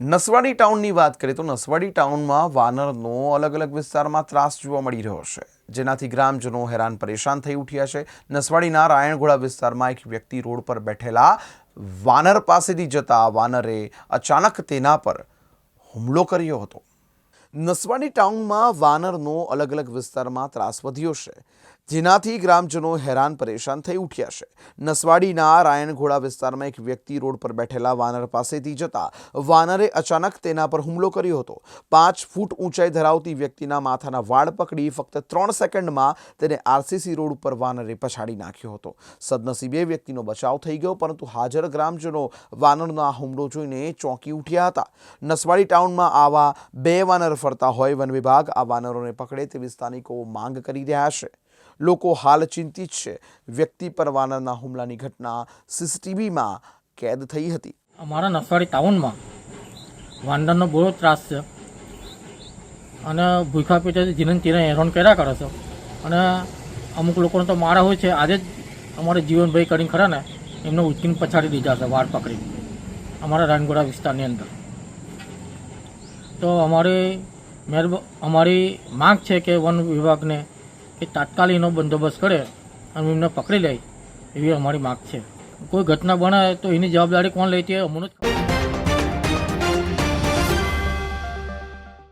નસવાડી ટાઉનની વાત કરીએ તો નસવાડી ટાઉનમાં વાનરનો અલગ અલગ વિસ્તારમાં ત્રાસ જોવા મળી રહ્યો છે. જેનાથી ગ્રામજનો હેરાન પરેશાન થઈ ઉઠ્યા છે. નસવાડીના રાયણગોળા વિસ્તારમાં એક વ્યક્તિ રોડ પર બેઠેલા વાનર પાસેથી જતા વાનરે અચાનક તેના પર હુમલો કર્યો હતો. નસવાડી ટાઉનમાં વાનરનો અલગ અલગ વિસ્તારમાં ત્રાસ વધ્યો છે. જેનાથી ગ્રામજનો હેરાન પરેશાન થઈ ઉઠ્યા છે. નસવાડીના રાયણઘોડા વિસ્તારમાં એક વ્યક્તિ રોડ પર બેઠેલા વાનર પાસેથી જતા વાનરે અચાનક તેના પર હુમલો કર્યો હતો. પાંચ ફૂટ ઊંચાઈ ધરાવતી વ્યક્તિના માથાના વાળ પકડી ફક્ત ત્રણ સેકન્ડમાં તેને આરસીસી રોડ ઉપર વાનરે પછાડી નાખ્યો હતો. સદનસીબે વ્યક્તિનો બચાવ થઈ ગયો, પરંતુ હાજર ગ્રામજનો વાનરનો આ હુમલો જોઈને ચોંકી ઉઠ્યા હતા. નસવાડી ટાઉનમાં આવા બે વાનર ફરતા હોય વન વિભાગ, આ વાનરોને પકડે તેવી સ્થાનિકો માંગ કરી રહ્યા છે. લોકો હાલ ચિંતિત છે. વ્યક્તિ પર વાનરના હુમલાની ઘટના સીસીટીવીમાં કેદ થઈ હતી. અમારા નસવાડી ટાઉનમાં વાંદરનો બહુ ત્રાસ છે અને ભૂખા પેટેથી જીવન તીને હેરાન કર્યા કરે છે. અને અમુક લોકોને તો મારા હોય છે. આજે જ અમારે જીવનભાઈ કરીને ખરા ને, એમને ઉચકીને પછાડી દીધા છે વાળ પકડી અમારા રાનગોડા વિસ્તારની અંદર. તો અમારી મહેરબ અમારી માંગ છે કે વન વિભાગને કે તાત્કાલિકનો બંદોબસ્ત કરે અને એમને પકડી લે એવી અમારી માંગ છે. કોઈ ઘટના બને તો એની જવાબદારી કોણ લે છે અમને